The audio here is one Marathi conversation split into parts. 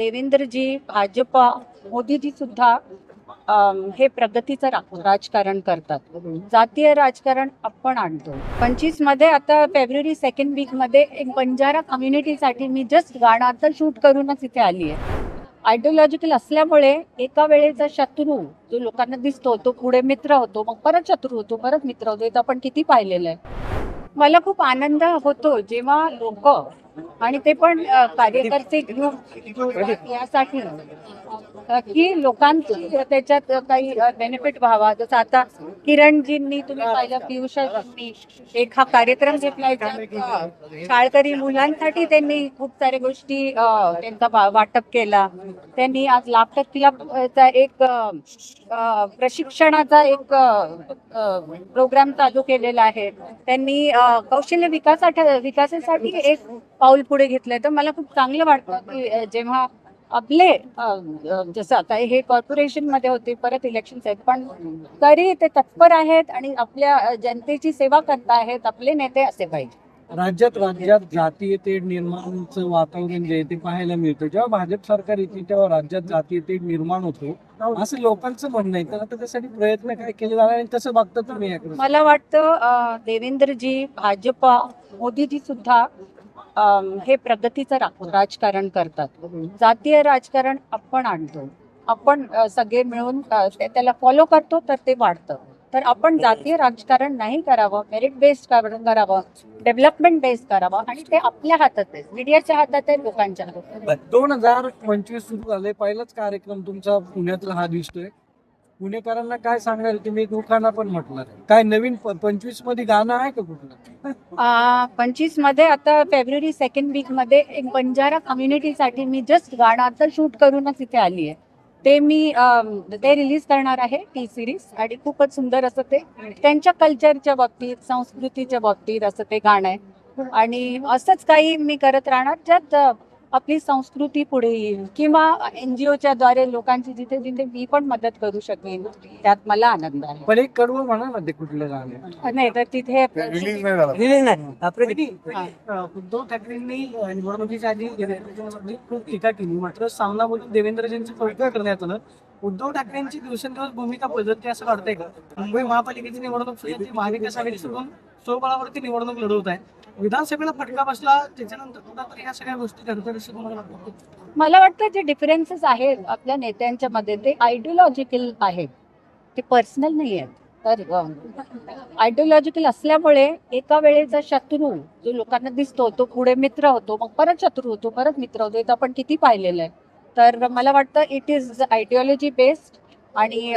देवेंद्रजी भाजपा मोदीजी सुद्धा हे प्रगतीचं राजकारण करतात. जातीय राजकारण आपण आणतो. पंचवीसमध्ये आता फेब्रुवारी सेकंड वीकमध्ये एक बंजारा कम्युनिटीसाठी मी जस्ट गाणं आता शूट करूनच इथे आली आहे. आयडिओलॉजिकल असल्यामुळे एका वेळेचा शत्रू जो लोकांना दिसतो तो पुढे मित्र होतो मग परत शत्रू होतो परत मित्र होतो हे आपण किती पाहिलेलं आहे. मला खूप आनंद होतो जेव्हा लोक आणि ते पण कार्यकर्ते ग्रुप यासाठी की लोकांची त्याच्यात काही बेनिफिट व्हावा. जसं आता किरणजींनी तुम्ही पाहिलं पियुषाजींनी एक हा कार्यक्रम घेतलाय शाळकरी मुलांसाठी त्यांनी खूप साऱ्या गोष्टी त्यांचा वाटप केला. त्यांनी आज लाफ्टर क्लबचा एक प्रशिक्षणाचा एक प्रोग्राम चालू केलेला आहे. त्यांनी कौशल्य विकासासाठी विकासासाठी एक पाऊल पुढे घेतलंय तर मला खूप चांगलं वाटतं की जेव्हा आपले जसं आता हे कॉर्पोरेशनमध्ये होते परत इलेक्शन आहेत पण तरी ते तत्पर आहेत आणि आपल्या जनतेची सेवा करत आहेत आपले नेते असे पाहिजे. राज्यात राज्यात जातीय तेढ निर्माणचं वातावरण जे ते पाहायला मिळतं. जेव्हा भाजप सरकार येते तेव्हा राज्यात जातीय तेढ निर्माण होतो. असं लोकांचं म्हणणं आहे. तर आता त्यासाठी प्रयत्न काय केले जाणार आणि कसं बघता तुम्ही मला वाटतं देवेंद्रजी भाजपा मोदीजी सुद्धा हे प्रगतीचं राजकारण करतात. जातीय राजकारण आपण आणतो. आपण सगळे मिळून त्याला फॉलो करतो तर ते वाढतं. तर आपण जातीय राजकारण नाही करावं मेरिट बेस्ड करावं डेव्हलपमेंट बेस्ड करावं आणि ते आपल्या हातात आहे. मीडियाच्या हातात आहे लोकांच्या हातात दोन हजार पंचवीस सुरू झाले पहिलाच कार्यक्रम तुमचा पुण्यातला हा दिसतोय. पुणेकरांना काय सांगणार तुम्ही दुखाना पण म्हटलं. काय नवीन पंचवीसमध्ये गाणं आहे का कुठलं? पंचवीसमध्ये आता फेब्रुवारी सेकंड वीकमध्ये एक बंजारा कम्युनिटीसाठी मी जस्ट गाणं आता शूट करूनच इथे आली आहे. ते मी ते रिलीज करणार आहे टी सिरीज आणि खूपच सुंदर असं ते त्यांच्या कल्चरच्या बाबतीत संस्कृतीच्या बाबतीत असं ते गाणं आहे. आणि असंच काही मी करत राहणार. ज्यात आपली संस्कृती पुढे येईल किंवा एन जी ओच्या द्वारे लोकांची जिथे जिथे मी पण मदत करू शकेन त्यात मला आनंद आहे. पण एक कडवं म्हणा ना ते कुठलं गाणं नाही तर तिथे रिलीज नाही झाला. रिलीज नाही. उद्धव ठाकरेंनी अ, निवडणुकीच्या आधी खूप टीका केली. मात्र सामनामधून देवेंद्रजींचं कौतुक करण्यात आलं. उद्धव ठाकरेंची दिवसेंदिवस भूमिका बदलते असं वाटतंय का? मुंबई महापालिकेची निवडणूक ती महाविकास आघाडी सोडून स्वबळावरती निवडणूक लढवत आहे. विधानसभेला फटका बसला त्याच्यानंतर या सगळ्या गोष्टी घडतात तुम्हाला मला वाटतं जे डिफरन्सेस आहेत आपल्या नेत्यांच्या मध्ये ते आयडिओलॉजिकल आहेत. ते पर्सनल नाही आहेत. तर आयडिओलॉजिकल असल्यामुळे एका वेळेचा शत्रू जो लोकांना दिसतो तो पुढे मित्र होतो मग परत शत्रू होतो परत मित्र होतो हे तर आपण किती पाहिलेलं आहे. तर मला वाटतं इट इज आयडिओलॉजी बेस्ड आणि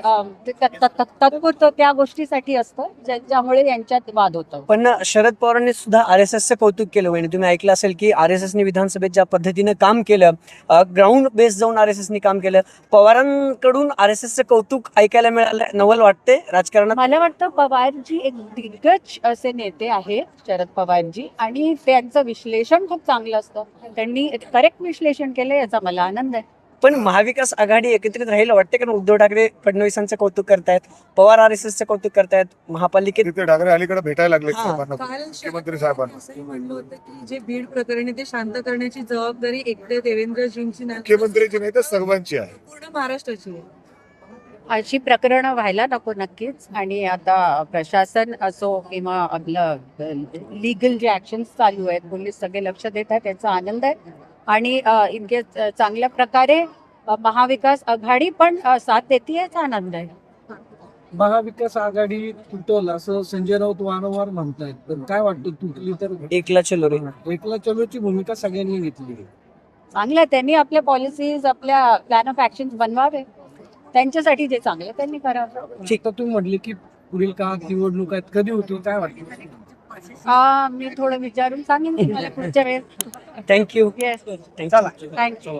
तात्पुरतं त्या गोष्टीसाठी असतं ज्याच्यामुळे यांच्यात वाद होतो. पण शरद पवारांनी सुद्धा आर एस एसचं कौतुक केलं वहिनी. तुम्ही ऐकलं असेल की आर एस एसनी विधानसभेत ज्या पद्धतीनं काम केलं ग्राउंड बेस जाऊन आर एस एसनी काम केलं. पवारांकडून आर एस एसचं कौतुक ऐकायला मिळालं नवल वाटते राजकारणात? मला वाटतं पवारजी एक दिग्गज असे नेते आहेत शरद पवारजी. आणि त्यांचं विश्लेषण खूप चांगलं असतं. त्यांनी करेक्ट विश्लेषण केलं याचा मला आनंद आहे. पण महाविकास आघाडी एकत्रित राहील वाटते कारण उद्धव ठाकरे फडणवीसांचं कौतुक करतायत पवार आर एस एसचं कौतुक करतायत महापालिकेत तिथे ठाकरे अलीकडे भेटायला लागले हा. साहेबांना. काल मुख्यमंत्री साहेबांना. असंही म्हणलं होतं की जे बीड प्रकरणी ते शांत करण्याची जबाबदारी एकटे देवेंद्रजींची नाही. मुख्यमंत्रीची नाही तर सर्वांची आहे. पूर्ण महाराष्ट्राची आहे. अशी प्रकरणं व्हायला नको नक्कीच. आणि आता प्रशासन असो किंवा आपलं लिगल जे ऍक्शन्स चालू आहेत पोलीस सगळे लक्ष देत आहेत त्याचा आनंद आहे. आणि इतके चांगल्या प्रकारे महाविकास आघाडी पण साथ देते याचा आनंद आहे. महाविकास आघाडी तुटल असं संजय राऊत वारंवार म्हणतायत. तर काय वाटतं तुटली तर एकला चलो रे. एकला चलोची भूमिका सगळ्यांनी घेतली. चांगलं आहे त्यांनी आपल्या पॉलिसीज आपल्या प्लॅन ऑफ ऍक्शन बनवावे. त्यांच्यासाठी जे चांगलं त्यांनी करावं. ठीक तर तुम्ही म्हटले की पुढील काळात निवडणूक आहेत. कधी होतील काय वाटतं? हा मी थोडं विचारून सांगेन तुम्हाला पुढच्या वेळेस. Thank you yes thank you thank you